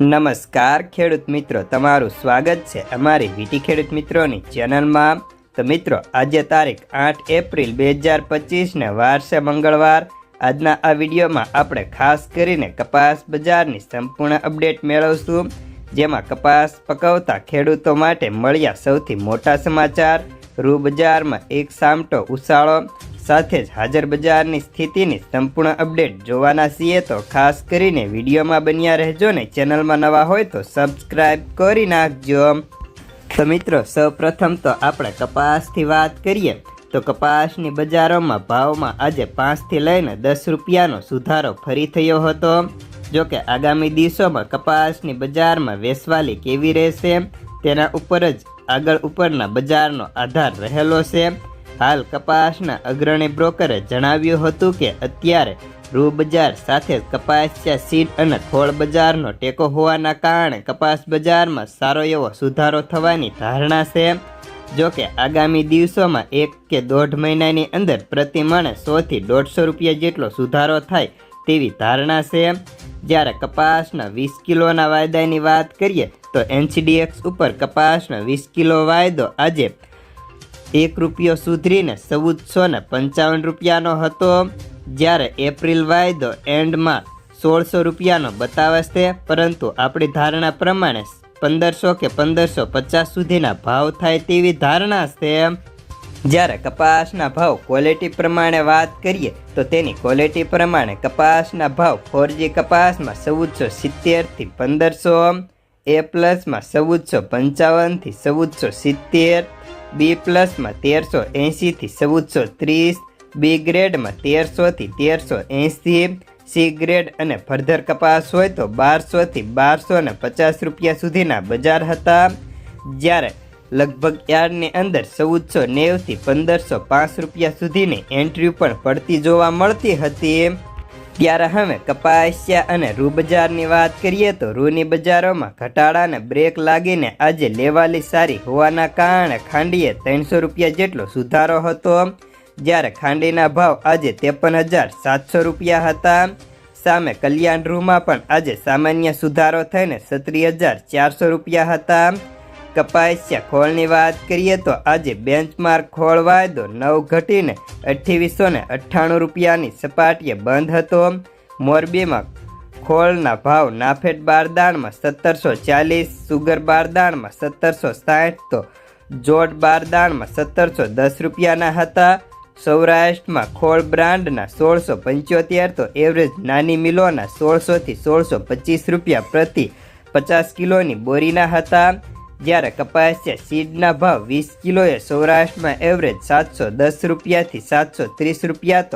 નમસ્કાર, ખેડૂત મિત્રો. તમારું સ્વાગત છે અમારી વીટી ખેડૂત મિત્રોની ચેનલમાં. તો મિત્રો, આજે તારીખ આઠ એપ્રિલ બે હજાર પચીસને વાર છે મંગળવાર. આજના આ વિડીયોમાં આપણે ખાસ કરીને કપાસ બજારની સંપૂર્ણ અપડેટ મેળવશું, જેમાં કપાસ પકવતા ખેડૂતો માટે મળ્યા સૌથી મોટા સમાચાર. રૂ બજારમાં એક સામટો ઉછાળો સાથે જ હાજર બજારની સ્થિતિની સંપૂર્ણ અપડેટ જોવાના છીએ તો ખાસ કરીને વિડીયોમાં બન્યા રહેજો ને ચેનલમાં નવા હોય તો સબસ્ક્રાઈબ કરી નાખજો. તો મિત્રો, સૌપ્રથમ તો આપણે કપાસથી વાત કરીએ. તો કપાસની બજારોમાં ભાવમાં આજે પાંચથી લઈને દસ રૂપિયાનો સુધારો ફરી થયો હતો. જો કે આગામી દિવસોમાં કપાસની બજારમાં વેસવાલી કેવી રહેશે? તેના ઉપર જ આગળ ઉપરના બજારનો આધાર રહેલો છે. હાલ કપાસના અગ્રણી બ્રોકરે જણાવ્યું હતું કે અત્યારે રૂ બજાર સાથે કપાસિયા સીડ અને થોળ બજારનો ટેકો હોવાના કારણે કપાસ બજારમાં સારો એવો સુધારો થવાની ધારણા છે. જો કે આગામી દિવસોમાં એક કે દોઢ મહિનાની અંદર પ્રતિમણે સોથી દોઢસો રૂપિયા જેટલો સુધારો થાય તેવી ધારણા છે. જ્યારે કપાસના વીસ કિલોના વાયદાની વાત કરીએ તો એનસીડીએક્સ ઉપર કપાસનો વીસ કિલો વાયદો આજે એક રૂપિયો સુધરીને ચૌદસો ને પંચાવન રૂપિયાનો હતો. જ્યારે એપ્રિલ વાયદો એન્ડમાં સોળસો રૂપિયાનો બતાવે છે, પરંતુ આપણી ધારણા પ્રમાણે પંદરસો કે પંદરસો પચાસ સુધીના ભાવ થાય તેવી ધારણા છે. જ્યારે કપાસના ભાવ ક્વોલિટી પ્રમાણે વાત કરીએ, તો તેની ક્વોલિટી પ્રમાણે કપાસના ભાવ ફોરજી કપાસમાં ચૌદસો સિત્તેરથી પંદરસો એ પ્લસમાં ચૌદસો પંચાવનથી ચૌદસો સિત્તેર બી પ્લસમાં તેરસો એંશીથી ચૌદસો ત્રીસ, બી ગ્રેડમાં તેરસોથી તેરસો એંશી, સી ગ્રેડ અને ફર્ધર કપાસ હોય તો બારસોથી બારસો ને પચાસ રૂપિયા સુધીના બજાર હતા. જ્યારે લગભગ યાર્ડની અંદર ચૌદસો નેવથી પંદરસો પાંચ રૂપિયા સુધીની એન્ટ્રી પણ પડતી જોવા મળતી હતી. ત્યારે હવે કપાસિયા અને રૂ બજારની વાત કરીએ તો રૂની બજારોમાં ઘટાડાને બ્રેક લાગીને આજે લેવાલી સારી હોવાના કારણે ખાંડીએ ત્રણસો રૂપિયા જેટલો સુધારો હતો. જ્યારે ખાંડીના ભાવ આજે ત્રેપન હજાર સાતસો રૂપિયા હતા. સામે કલ્યાણ રૂમાં પણ આજે સામાન્ય સુધારો થઈને સત્રી હજાર ચારસો રૂપિયા હતા. કપાસિયા ખોળની વાત કરીએ તો આજે બેન્ચમાર્ક ખોળ વાયદો નવ ઘટીને અઠ્ઠીસો ને અઠ્ઠાણું રૂપિયાની સપાટીએ બંધ હતો. મોરબીમાં ખોળના ભાવ નાફેટ બારદાણમાં સત્તરસો ચાલીસ, સુગર બારદાણમાં સત્તરસો સાઠ, તો જોટ બારદાણમાં સત્તરસો દસ રૂપિયાના હતા. સૌરાષ્ટ્રમાં ખોળ બ્રાન્ડના સોળસો પંચોતેર, તો એવરેજ નાની મિલોના સોળસોથી સોળસો પચીસ રૂપિયા પ્રતિ પચાસ કિલોની બોરીના હતા. જ્યારે કપાસિયા સીડના ભાવ વીસ કિલોએ સૌરાષ્ટ્રમાં એવરેજ સાતસો દસ રૂપિયાથી સાતસો ત્રીસ રૂપિયા તો